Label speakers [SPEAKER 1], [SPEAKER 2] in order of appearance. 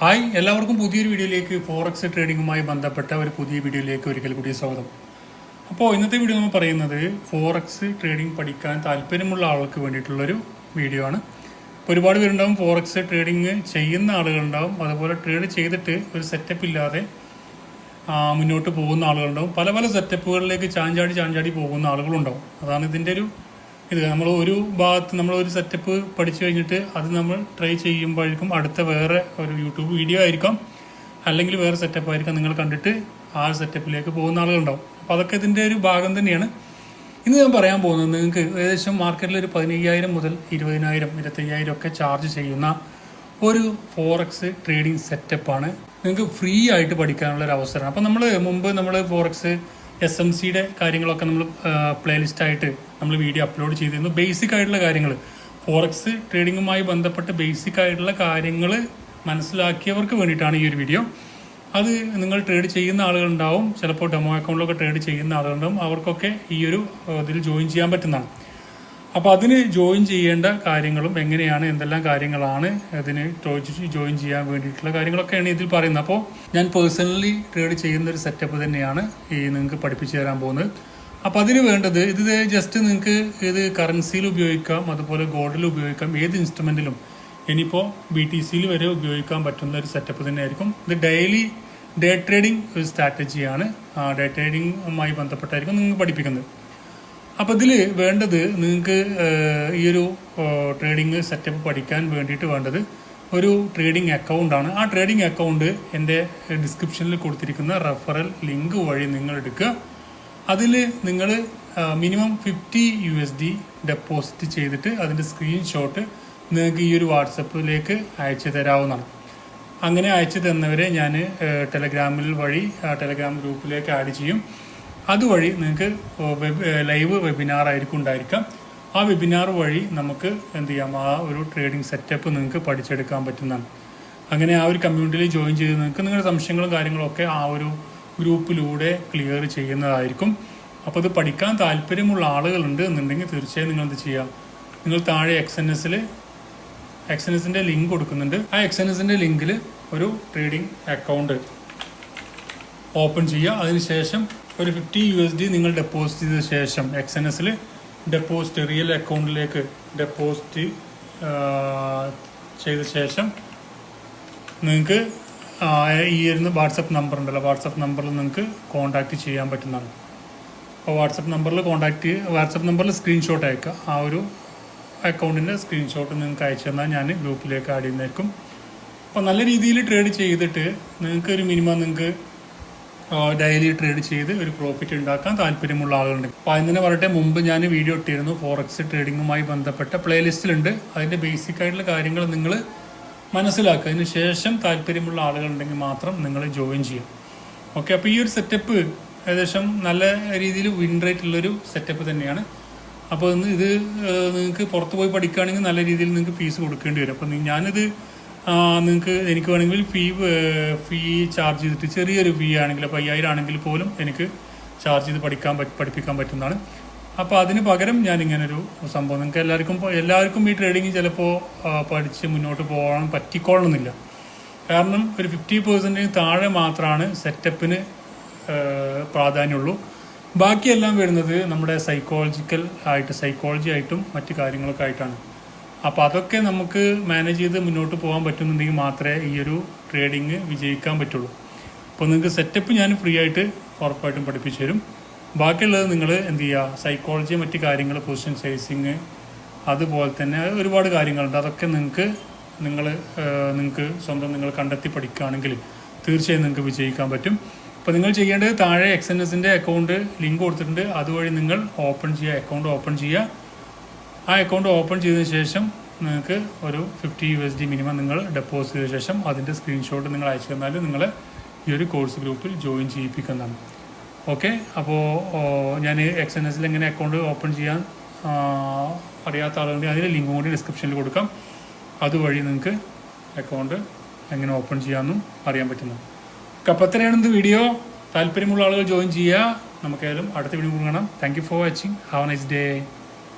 [SPEAKER 1] Hi എല്ലാവർക്കും പുതിയൊരു വീഡിയോയിലേക്ക് ഫോറക്സ് ട്രേഡിങ്ങുമായി ബന്ധപ്പെട്ട ഒരു പുതിയ വീഡിയോയിലേക്ക് ഒരിക്കൽ കൂടി സ്വാഗതം. അപ്പോൾ ഇന്നത്തെ വീഡിയോ നമ്മൾ പറയുന്നത് ഫോറക്സ് ട്രേഡിംഗ് പഠിക്കാൻ താല്പര്യമുള്ള ആൾക്ക് വേണ്ടിയിട്ടുള്ളൊരു വീഡിയോ ആണ്. ഒരുപാട് പേരുണ്ടാവും ഫോറക്സ് ട്രേഡിംഗ് ചെയ്യുന്ന ആളുകളുണ്ടാവും. അതുപോലെ ട്രേഡ് ചെയ്തിട്ട് ഒരു സെറ്റപ്പ് ഇല്ലാതെ മുന്നോട്ട് പോകുന്ന ആളുകളുണ്ടാവും. പല പല സെറ്റപ്പുകളിലേക്ക് ചാഞ്ചാടി ചാഞ്ചാടി പോകുന്ന ആളുകളുണ്ടാവും. അതാണ് ഇതിന്റെ ഒരു ഇത് നമ്മൾ ഒരു ഭാഗത്ത് നമ്മൾ ഒരു സെറ്റപ്പ് പഠിച്ചു കഴിഞ്ഞിട്ട് അത് നമ്മൾ ട്രൈ ചെയ്യുമ്പോഴേക്കും അടുത്ത വേറെ ഒരു യൂട്യൂബ് വീഡിയോ ആയിരിക്കും. അല്ലെങ്കിൽ വേറെ സെറ്റപ്പ് ആയിരിക്കും നിങ്ങൾ കണ്ടിട്ട് ആ സെറ്റപ്പിലേക്ക് പോകുന്ന ആളുകളുണ്ടാവും. അപ്പോൾ അതൊക്കെ ഇതിന്റെ ഒരു ഭാഗം തന്നെയാണ്. ഇന്ന് ഞാൻ പറയാൻ പോകുന്നത് നിങ്ങൾക്ക് ഏകദേശം മാർക്കറ്റിൽ ഒരു പതിനയ്യായിരം മുതൽ ഇരുപതിനായിരം ഇരുപത്തയ്യായിരം ഒക്കെ ചാർജ് ചെയ്യുന്ന ഒരു ഫോറക്സ് ട്രേഡിംഗ് സെറ്റപ്പാണ് നിങ്ങൾക്ക് ഫ്രീ ആയിട്ട് പഠിക്കാനുള്ള ഒരു അവസരമാണ്. അപ്പോൾ നമ്മൾ മുമ്പ് നമ്മൾ ഫോറക്സ് എസ് എം സിയുടെ കാര്യങ്ങളൊക്കെ നമ്മൾ പ്ലേലിസ്റ്റ് ആയിട്ട് നമ്മൾ വീഡിയോ അപ്ലോഡ് ചെയ്തിരുന്നു. ബേസിക് ആയിട്ടുള്ള കാര്യങ്ങൾ. ഫോറക്സ് ട്രേഡിങ്ങുമായി ബന്ധപ്പെട്ട് ബേസിക് ആയിട്ടുള്ള കാര്യങ്ങൾ മനസ്സിലാക്കിയവർക്ക് വേണ്ടിയിട്ടാണ് ഈ ഒരു വീഡിയോ അത് നിങ്ങൾ ട്രേഡ് ചെയ്യുന്ന ആളുകളുണ്ടാവും. ചിലപ്പോൾ ഡെമോ അക്കൗണ്ടിലൊക്കെ ട്രേഡ് ചെയ്യുന്ന ആളുകളുണ്ടാവും. അവർക്കൊക്കെ ഈ ഒരു ഇതിൽ ജോയിൻ ചെയ്യാൻ പറ്റുന്നതാണ്. അപ്പോൾ അതിന് ജോയിൻ ചെയ്യേണ്ട കാര്യങ്ങളും എങ്ങനെയാണ് എന്തെല്ലാം കാര്യങ്ങളാണ് അതിന് ജോയിൻ ചെയ്യാൻ വേണ്ടിയിട്ടുള്ള കാര്യങ്ങളൊക്കെയാണ് ഇതിൽ പറയുന്നത്. അപ്പോൾ ഞാൻ പേഴ്സണലി ട്രേഡ് ചെയ്യുന്ന ഒരു സെറ്റപ്പ് തന്നെയാണ് ഈ നിങ്ങൾക്ക് പഠിപ്പിച്ചു തരാൻ പോകുന്നത്. അപ്പോൾ അതിന് വേണ്ടത് ഇത് ജസ്റ്റ് നിങ്ങൾക്ക് ഇത് കറൻസിയിൽ ഉപയോഗിക്കാം അതുപോലെ ഗോൾഡിൽ ഉപയോഗിക്കാം ഏത് ഇൻസ്ട്രുമെന്റിലും ഇനിയിപ്പോൾ ബി ടി സിയിൽ വരെ ഉപയോഗിക്കാൻ പറ്റുന്ന ഒരു സെറ്റപ്പ് തന്നെയായിരിക്കും. ഇത് ഡെയിലി ഡേ ട്രേഡിംഗ് ഒരു സ്ട്രാറ്റജിയാണ് ഡേ ട്രേഡിംഗുമായി ബന്ധപ്പെട്ടായിരിക്കും നിങ്ങൾ പഠിപ്പിക്കുന്നത്. അപ്പോൾ ഇതിൽ വേണ്ടത് നിങ്ങൾക്ക് ഈ ഒരു ട്രേഡിംഗ് സെറ്റപ്പ് പഠിക്കാൻ വേണ്ടിയിട്ട് വേണ്ടത് ഒരു ട്രേഡിംഗ് അക്കൗണ്ടാണ് ആ ട്രേഡിംഗ് അക്കൗണ്ട് എന്റെ ഡിസ്ക്രിപ്ഷനിൽ കൊടുത്തിരിക്കുന്ന റെഫറൽ ലിങ്ക് വഴി നിങ്ങൾ എടുക്കുക. അതിൽ നിങ്ങൾ minimum fifty U S D deposit ചെയ്തിട്ട് അതിന്റെ സ്ക്രീൻഷോട്ട് നിങ്ങൾക്ക് ഈ ഒരു വാട്സപ്പിലേക്ക് അയച്ചു തരാവുന്നതാണ്. അങ്ങനെ അയച്ചു തന്നവരെ ഞാൻ ടെലഗ്രാമിൽ വഴി ടെലഗ്രാം ഗ്രൂപ്പിലേക്ക് ആഡ് ചെയ്യും. അതുവഴി നിങ്ങൾക്ക് ലൈവ് വെബിനാർ ആയിരിക്കും ഉണ്ടായിരിക്കാം. ആ വെബിനാർ വഴി നമുക്ക് എന്ത് ചെയ്യാം? ആ ഒരു ട്രേഡിംഗ് സെറ്റപ്പ് നിങ്ങൾക്ക് പഠിച്ചെടുക്കാൻ പറ്റുന്നതാണ്. അങ്ങനെ ആ ഒരു കമ്മ്യൂണിറ്റിയിൽ ജോയിൻ ചെയ്ത് നിങ്ങൾക്ക് നിങ്ങളുടെ സംശയങ്ങളും കാര്യങ്ങളും ഒക്കെ ആ ഒരു ഗ്രൂപ്പിലൂടെ ക്ലിയർ ചെയ്യുന്നതായിരിക്കും. അപ്പോൾ അത് പഠിക്കാൻ താല്പര്യമുള്ള ആളുകളുണ്ട് എന്നുണ്ടെങ്കിൽ തീർച്ചയായും നിങ്ങൾ എന്ത് ചെയ്യാം നിങ്ങൾ താഴെ എക്സ് എൻ എസിൽ എക്സ് എൻ എസിന്റെ ലിങ്ക് കൊടുക്കുന്നുണ്ട്. ആ എക്സ് എൻ എസിന്റെ ലിങ്കിൽ ഒരു ട്രേഡിംഗ് അക്കൗണ്ട് ഓപ്പൺ ചെയ്യുക. അതിനുശേഷം ഒരു ഫിഫ്റ്റി യു എസ് ഡി നിങ്ങൾ ഡെപ്പോസിറ്റ് ചെയ്ത ശേഷം എക്സ് എൻ എസിൽ ഡെപ്പോസിറ്റ് റിയൽ അക്കൗണ്ടിലേക്ക് ഡെപ്പോസിറ്റ് ചെയ്ത ശേഷം നിങ്ങൾക്ക് ഈ ഇരുന്ന് വാട്സപ്പ് നമ്പർ ഉണ്ടല്ലോ വാട്സപ്പ് നമ്പറിൽ നിങ്ങൾക്ക് കോൺടാക്റ്റ് ചെയ്യാൻ പറ്റുന്നതാണ്. അപ്പോൾ വാട്സപ്പ് നമ്പറിൽ കോൺടാക്റ്റ് വാട്സപ്പ് നമ്പറിൽ സ്ക്രീൻഷോട്ട് അയക്കുക. ആ ഒരു അക്കൗണ്ടിന്റെ സ്ക്രീൻഷോട്ട് നിങ്ങൾക്ക് അയച്ചു തന്നാൽ ഞാൻ ഗ്രൂപ്പിലേക്ക് ആഡ് ചെയ്യുന്നേക്കും അപ്പോൾ നല്ല രീതിയിൽ ട്രേഡ് ചെയ്തിട്ട് നിങ്ങൾക്ക് ഒരു മിനിമം നിങ്ങൾക്ക് ഡെയിലി ട്രേഡ് ചെയ്ത് ഒരു പ്രോഫിറ്റ് ഉണ്ടാക്കാൻ താല്പര്യമുള്ള ആളുകളുണ്ട്. അപ്പോൾ അതിന് പറയട്ടെ മുമ്പ് ഞാൻ വീഡിയോ ഇട്ടിരുന്നു ഫോറക്സ് ട്രേഡിങ്ങുമായി ബന്ധപ്പെട്ട പ്ലേലിസ്റ്റിലുണ്ട് അതിന്റെ ബേസിക് ആയിട്ടുള്ള കാര്യങ്ങൾ നിങ്ങൾ മനസ്സിലാക്കുക. അതിന് ശേഷം താല്പര്യമുള്ള ആളുകളുണ്ടെങ്കിൽ മാത്രം നിങ്ങൾ ജോയിൻ ചെയ്യാം ഓക്കെ അപ്പോൾ ഈ ഒരു സെറ്റപ്പ് ഏകദേശം നല്ല രീതിയിൽ വിൻ റേറ്റ് ഉള്ളൊരു സെറ്റപ്പ് തന്നെയാണ്. അപ്പോൾ ഇത് നിങ്ങൾക്ക് പുറത്ത് പോയി പഠിക്കുകയാണെങ്കിൽ നല്ല രീതിയിൽ നിങ്ങൾക്ക് ഫീസ് കൊടുക്കേണ്ടി വരും. അപ്പോൾ ഞാനിത് നിങ്ങൾക്ക് എനിക്ക് വേണമെങ്കിൽ ഫീ ഫീ ചാർജ് ചെയ്തിട്ട് ചെറിയൊരു ഫീ ആണെങ്കിൽ അപ്പോൾ അയ്യായിരം ആണെങ്കിൽ പോലും എനിക്ക് ചാർജ് ചെയ്ത് പഠിക്കാൻ പഠിപ്പിക്കാൻ പറ്റുന്നതാണ്. അപ്പോൾ അതിന് പകരം ഞാൻ ഇങ്ങനൊരു സംഭവം നിങ്ങൾക്ക് എല്ലാവർക്കും എല്ലാവർക്കും ഈ ട്രേഡിങ് ചിലപ്പോൾ പഠിച്ച് മുന്നോട്ട് പോകാൻ പറ്റിക്കോളണമെന്നില്ല കാരണം ഒരു ഫിഫ്റ്റി പെർസെന്റിന് താഴെ മാത്രമാണ് സെറ്റപ്പിന് പ്രാധാന്യമുള്ളൂ. ബാക്കിയെല്ലാം വരുന്നത് നമ്മുടെ സൈക്കോളജിക്കൽ ആയിട്ട് സൈക്കോളജി ആയിട്ടും മറ്റു കാര്യങ്ങളൊക്കെ ആയിട്ടാണ്. അപ്പോൾ അതൊക്കെ നമുക്ക് മാനേജ് ചെയ്ത് മുന്നോട്ട് പോകാൻ പറ്റുന്നുണ്ടെങ്കിൽ മാത്രമേ ഈ ഒരു ട്രേഡിങ് വിജയിക്കാൻ പറ്റുള്ളൂ. അപ്പോൾ നിങ്ങൾക്ക് സെറ്റപ്പ് ഞാൻ ഫ്രീ ആയിട്ട് ഉറപ്പായിട്ടും പഠിപ്പിച്ചു തരും. ബാക്കിയുള്ളത് നിങ്ങൾ എന്ത് ചെയ്യുക? സൈക്കോളജി മറ്റു കാര്യങ്ങൾ പൊസിഷൻ സൈസിങ് അതുപോലെ തന്നെ ഒരുപാട് കാര്യങ്ങളുണ്ട്. അതൊക്കെ നിങ്ങൾക്ക് നിങ്ങൾ നിങ്ങൾക്ക് സ്വന്തം നിങ്ങൾ കണ്ടെത്തി പഠിക്കുകയാണെങ്കിൽ തീർച്ചയായും നിങ്ങൾക്ക് വിജയിക്കാൻ പറ്റും. അപ്പോൾ നിങ്ങൾ ചെയ്യേണ്ടത് താഴെ എക്സ് എൻ എസിന്റെ അക്കൗണ്ട് ലിങ്ക് കൊടുത്തിട്ടുണ്ട്. അതുവഴി നിങ്ങൾ ഓപ്പൺ ചെയ്യുക അക്കൗണ്ട് ഓപ്പൺ ചെയ്യുക. ആ അക്കൗണ്ട് ഓപ്പൺ ചെയ്തതിന് ശേഷം നിങ്ങൾക്ക് ഒരു fifty U S D minimum നിങ്ങൾ ഡെപ്പോസിറ്റ് ചെയ്ത ശേഷം അതിന്റെ സ്ക്രീൻഷോട്ട് നിങ്ങൾ അയച്ചു തന്നാൽ നിങ്ങൾ ഈ ഒരു കോഴ്സ് ഗ്രൂപ്പിൽ ജോയിൻ ചെയ്യിപ്പിക്കുന്നതാണ്. ഓക്കെ? അപ്പോൾ ഞാൻ എക്സ് എൻ എസിൽ എങ്ങനെ അക്കൗണ്ട് ഓപ്പൺ ചെയ്യാൻ അറിയാത്ത ആളുകളുടെ അതിന്റെ ലിങ്ക് കൂടി ഡിസ്ക്രിപ്ഷനിൽ കൊടുക്കാം. അതുവഴി നിങ്ങൾക്ക് അക്കൗണ്ട് എങ്ങനെ ഓപ്പൺ ചെയ്യാമെന്നും അറിയാൻ പറ്റുന്നു. അപ്പോൾ ഇത് വീഡിയോ. താല്പര്യമുള്ള ആളുകൾ ജോയിൻ ചെയ്യുക. നമുക്കേതായാലും അടുത്ത വീഡിയോ കാണാം. Thank you for watching. Have nice day.